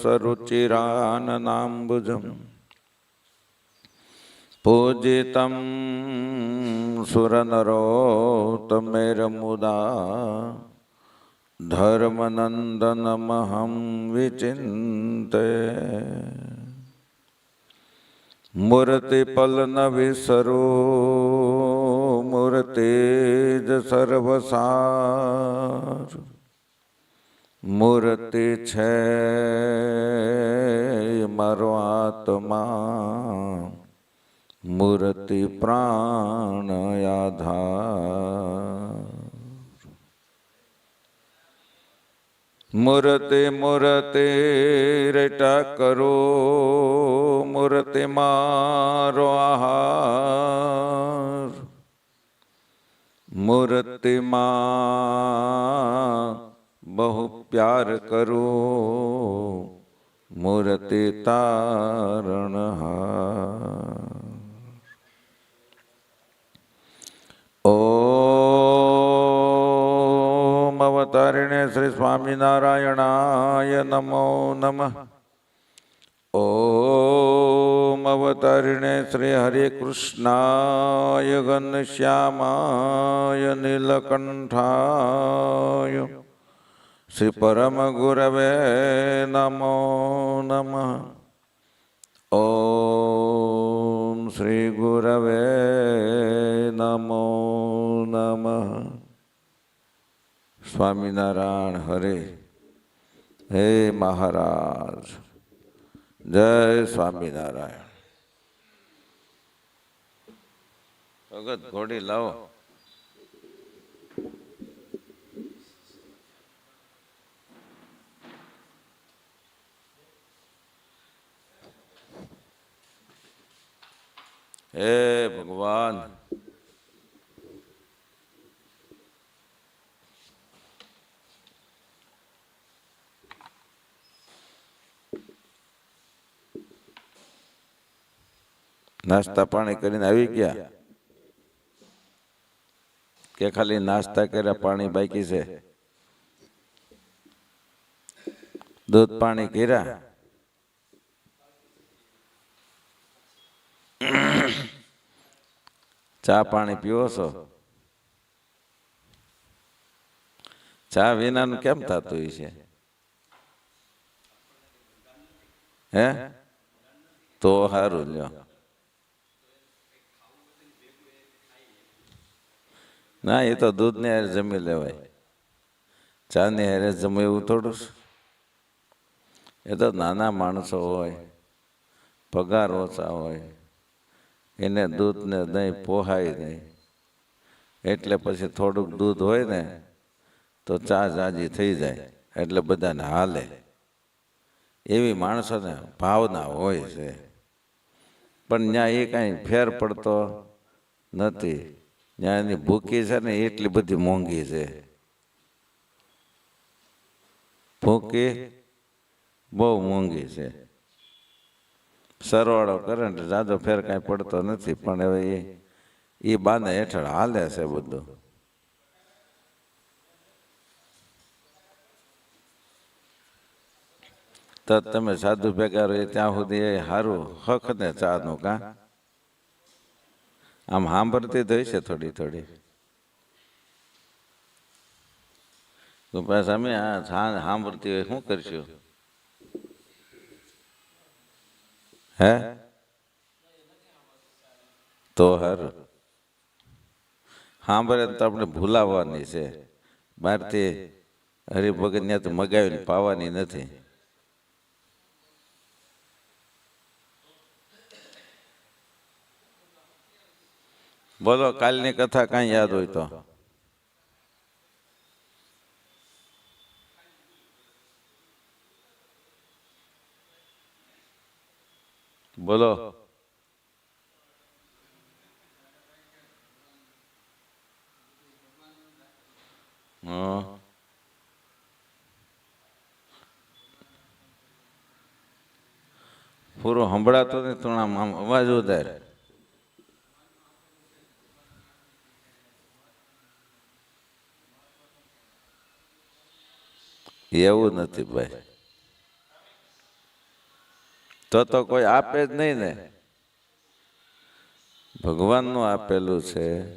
सरुचिराननाम्बुजं पूजितं सुरनरोतमेरमुदा धर्मनन्दनमहं विचिन्ते मूर्तिपलनविसरो मूर्तिज सर्वसार મૂર્તિ છે મારો આત્મા. મૂર્તિ પ્રાણ આધાર. મૂર્તિ મૂર્તિ રેટા કરો, મૂર્તિ મારો આહાર. મૂર્તિમાં બહુ પ્યાર કરો. મૂર્તિ તારણ ઓમ અવતારિણે શ્રી સ્વામિનારાયણાય નમો નમઃ. ઓમ અવતારિણે શ્રી હરે કૃષ્ણાય ઘનશ્યામાય નીલકંઠાય. શ્રી પરમ ગુરવે નમો નમ. ઓમ શ્રી ગુરવે નમો નમ. સ્વામિનારાયણ હરે. હે મહારાજ. જય સ્વામિનારાયણ. ભગત ઘોડી લાવો. હે ભગવાન. નાસ્તા પાણી કરીને આવી ગયા. કે ખાલી નાસ્તા કર્યા, પાણી બાકી છે. દૂધ પાણી કર્યા. ચા પાણી પીવો છો? ચા વિનાનું કેમ થતું છે? હે? તો સારું લ્યો. ના, એ તો દૂધને હારે જમી લેવાય. ચાની હારે જમે એવું થોડું એ તો નાના માણસો હોય, પગાર ઓછા હોય. એને દૂધને દહીં પોહાય નહીં. એટલે પછી થોડુંક દૂધ હોય ને, તો ચા જાજી થઈ જાય. એટલે બધાને હાલે. એવી માણસોને ભાવના હોય છે. પણ ત્યાં એ કાંઈ ફેર પડતો નથી. ત્યાં એની ભૂકી છે ને, એટલી બધી મોંઘી છે. ભૂકી બહુ મોંઘી છે. સરવાળો કરે ને જાજો ફેર કાંઈ પડતો નથી, પણ હવે એ એ બાને હેઠળ હાલે છે બધું. તો તમે સાધુ ભેગા રહો ત્યાં સુધી એ સારું હક ને ચાનું કા? આમ સાંભળતી જ છે થોડી થોડી. તો પાછા અમે આ સાંભળતી હોય શું કરશું? હે તો હર સાંભળે તો આપણે ભૂલાવવાની છે. બહારથી હરિભગત ત્યાં તો મગાવીને પાવાની નથી. બોલો, કાલની કથા કાંઈ યાદ હોય તો. બોલો. હા. પૂરો સંભળાતો ને તો આમ આમ અવાજ વધારે. એવું નથી ભાઈ. તો તો કોઈ આપે જ નહીં ને. ભગવાનનું આપેલું છે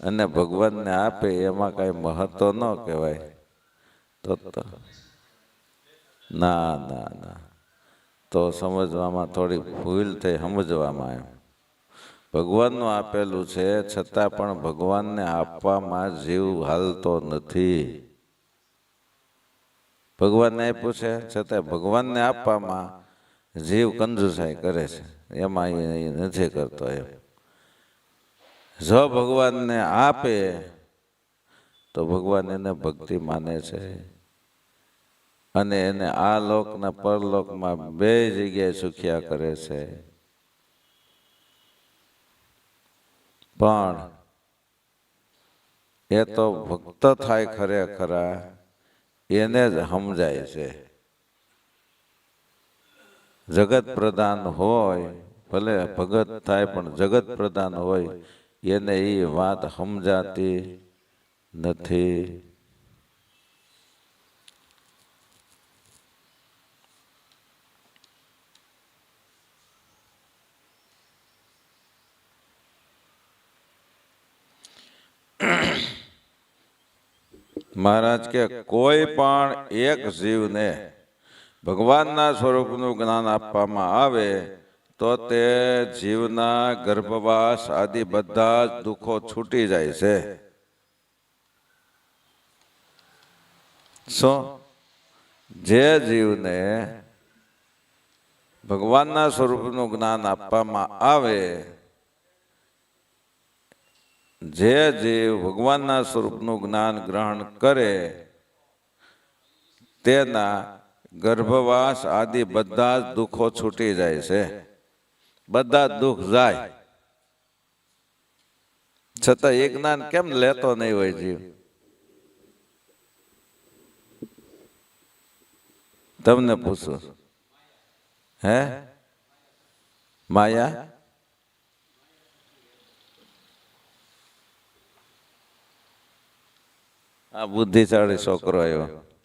અને ભગવાનને આપે એમાં કાંઈ મહત્વ ન કહેવાય. તો ના ના ના. તો સમજવામાં થોડી ભૂલ થઈ સમજવામાં એમ. ભગવાનનું આપેલું છે છતાં પણ ભગવાનને આપવામાં જીવ હાલતો નથી. ભગવાનને આપ્યું છે છતાં ભગવાનને આપવામાં જીવ કંજુસાઈ કરે છે. એમાં એ નથી કરતો એમ. જો ભગવાનને આપે, તો ભગવાન એને ભક્તિ માને છે. અને એને આ લોકના પરલોકમાં બે જગ્યાએ સુખ્યા કરે છે. પણ એ તો ભક્ત થાય ખરેખરા, એને જ સમજાય છે. જગત પ્રધાન હોય, ભલે ભગત થાય, પણ જગત પ્રધાન હોય, એને એ વાત સમજાતી નથી. મહારાજ કે કોઈ પણ એક જીવને ભગવાનના સ્વરૂપનું જ્ઞાન આપવામાં આવે, તો તે જીવના ગર્ભવાસ આદિ બધા જ દુઃખો છૂટી જાય છે. શું જે જીવને ભગવાનના સ્વરૂપનું જ્ઞાન આપવામાં આવે, જે જીવ ભગવાનના સ્વરૂપનું જ્ઞાન ગ્રહણ કરે, તેના ગર્ભવાસ આદિ બધા જ દુઃખો છૂટી જાય છે. બધા દુઃખ જાય. છતાં એ જ્ઞાન કેમ લેતો નહીં હોય જીવ? તમને પૂછું. હે? માયા? આ બુદ્ધિશાળી છોકરો આવ્યો.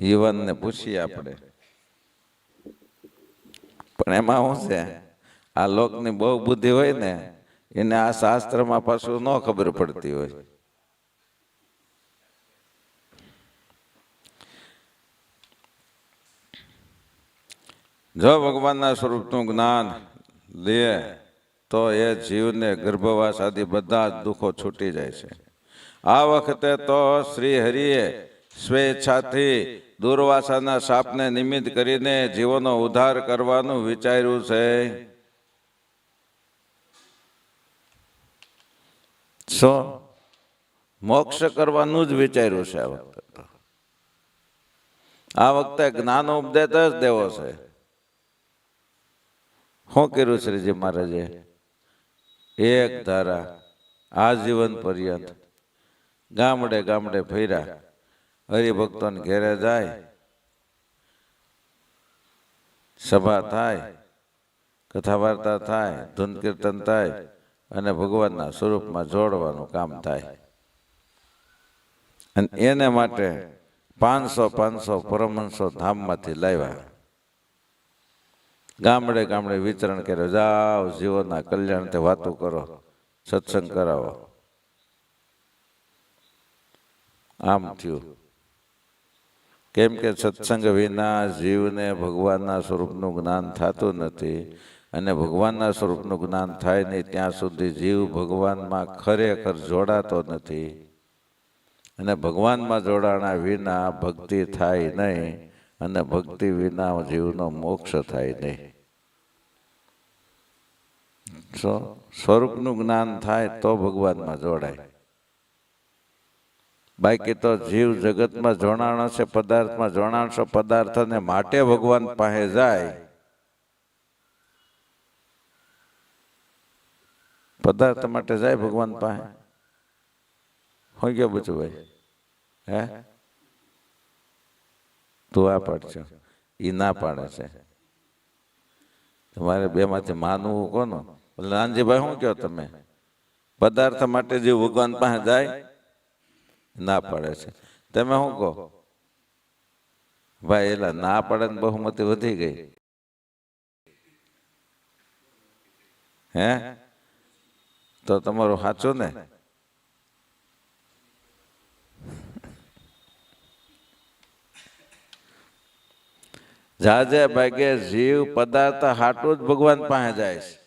યુવાનને પૂછીએ આપણે. પણ એમાં શું છે? આ લોકની બહુ બુદ્ધિ હોય ને, એને આ શાસ્ત્રમાં પાછું ન ખબર પડતી હોય. જો ભગવાનના સ્વરૂપનું જ્ઞાન લે, તો એ જીવને ગર્ભવાસ આદિ બધા જ દુઃખો છૂટી જાય છે. આ વખતે તો શ્રી હરિએ સ્વેચ્છાથી દુર્વાસાના સાપને નિમિત્ત કરીને જીવોનો ઉદ્ધાર કરવાનું વિચાર્યું છે. મોક્ષ કરવાનું જ વિચાર્યું છે આ વખતે આ વખતે જ્ઞાન ઉપદેત જ દેવો છે. શું કર્યું શ્રીજી મહારાજે? એક ધારા આજીવન પર્યંત ગામડે ગામડે ફર્યા. હરિભક્તોને ઘેરે જાય, સભા થાય કથા વાર્તા થાય ધૂન કીર્તન થાય અને ભગવાનના સ્વરૂપમાં જોડવાનું કામ થાય. અને એને માટે પાંચસો પાંચસો પરમહંસો ધામમાંથી લાવ્યા. ગામડે ગામડે વિતરણ કર્યો, જાઓ જીવોના કલ્યાણ તે વાતો કરો, સત્સંગ કરાવો. આમ થયું. કેમ કે સત્સંગ વિના જીવને ભગવાનના સ્વરૂપનું જ્ઞાન થતું નથી અને ભગવાનના સ્વરૂપનું જ્ઞાન થાય નહીં, ત્યાં સુધી જીવ ભગવાનમાં ખરેખર જોડાતો નથી. અને ભગવાનમાં જોડાણા વિના ભક્તિ થાય નહીં અને ભક્તિ વિના જીવનો મોક્ષ થાય નહીં. સ્વરૂપનું જ્ઞાન થાય તો ભગવાનમાં જોડાય. બાકી તો જીવ જગતમાં જોડાણો છે પદાર્થમાં જોડાણશો પદાર્થને માટે ભગવાન પાસે જાય. પદાર્થ માટે જાય ભગવાન પાસે. હું ગયો બધું ભાઈ? હે? તું આ પાડશો એ ના પાડે છે. તમારે બે માંથી માનવું કોનું? નાનજીભાઈ શું કહો તમે? પદાર્થ માટે જે ભગવાન પાસે જાય. ના પાડે છે. તમે શું કહો? ભાઈ, એલા, ના પાડે બહુમતી વધી ગઈ. હે? તો તમારું સાચું ને? જાજે ભાગે જીવ પદાર્થ હાટું જ ભગવાન પાસે જાય છે.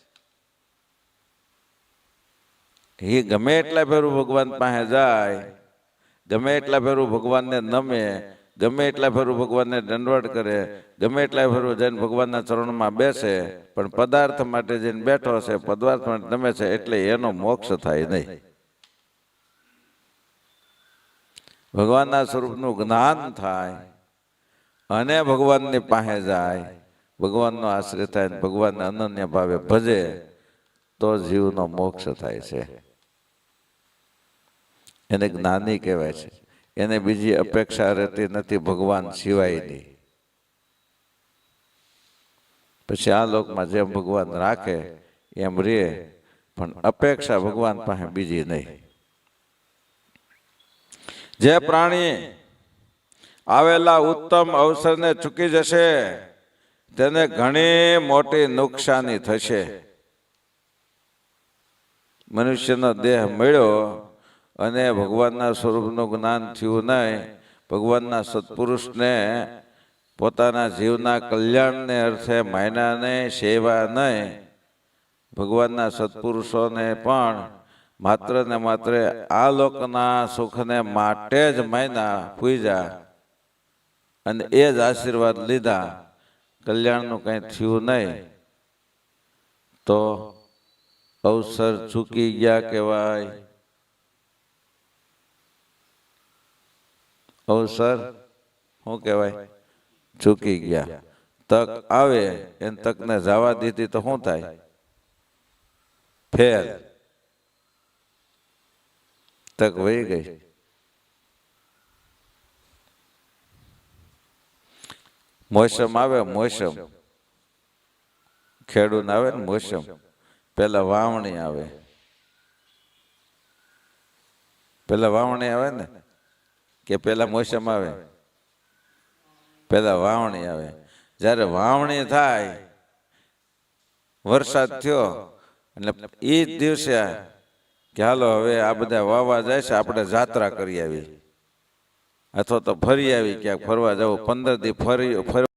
એ ગમે એટલા ફેરું ભગવાન પાસે જાય ગમે એટલા ફેરું ભગવાનને નમે, ગમે એટલા ફેરું ભગવાનને દંડવટ કરે, ગમે એટલા ફેરું જઈને ભગવાનના ચરણમાં બેસે, પણ પદાર્થ માટે જઈને બેઠો છે પદાર્થ માટે નમે છે, એટલે એનો મોક્ષ થાય નહીં. ભગવાનના સ્વરૂપનું જ્ઞાન થાય, અને ભગવાનની પાસે જાય, ભગવાનનો આશ્રય થાય, ભગવાનને અનન્ય ભાવે ભજે, તો જીવનો મોક્ષ થાય છે. એને જ્ઞાની કહેવાય છે. એને બીજી અપેક્ષા રહેતી નથી ભગવાન સિવાયની. પછી આ લોકમાં જેમ ભગવાન રાખે, એમ રે પણ અપેક્ષા ભગવાન પાસે બીજી નહીં. જે પ્રાણી આવેલા ઉત્તમ અવસરને ચૂકી જશે, તેને ઘણી મોટી નુકસાની થશે. મનુષ્યનો દેહ મળ્યો અને ભગવાનના સ્વરૂપનું જ્ઞાન થયું નહીં. ભગવાનના સત્પુરુષને પોતાના જીવના કલ્યાણને અર્થે માયનાને સેવા નહીં. ભગવાનના સત્પુરુષોને પણ માત્ર ને માત્ર આ લોકના સુખને માટે જ માયના પૂજા અને એ જ આશીર્વાદ લીધા. કલ્યાણનું કંઈ થયું નહીં. તો અવસર ચૂકી ગયા કહેવાય. અવસર શું કહેવાય, ચૂકી ગયા. તક આવે એને તકને જવા દીધી તો શું થાય? ફેર તક વહી ગઈ. મોસમ આવે મોસમ. ખેડૂત આવે ને મોસમ. પેલા વાવણી આવે. પેલા વાવણી આવે ને? કે પેલા મોસમ આવે. પેલા વાવણી આવે. જ્યારે વાવણી થાય વરસાદ થયો એટલે એ જ દિવસે કે હાલો હવે આ બધા વાવા જાય છે આપણે જાત્રા કરી આવી. અથવા તો ફરી આવી ક્યાંક ફરવા જવું પંદર દી ફરી ફર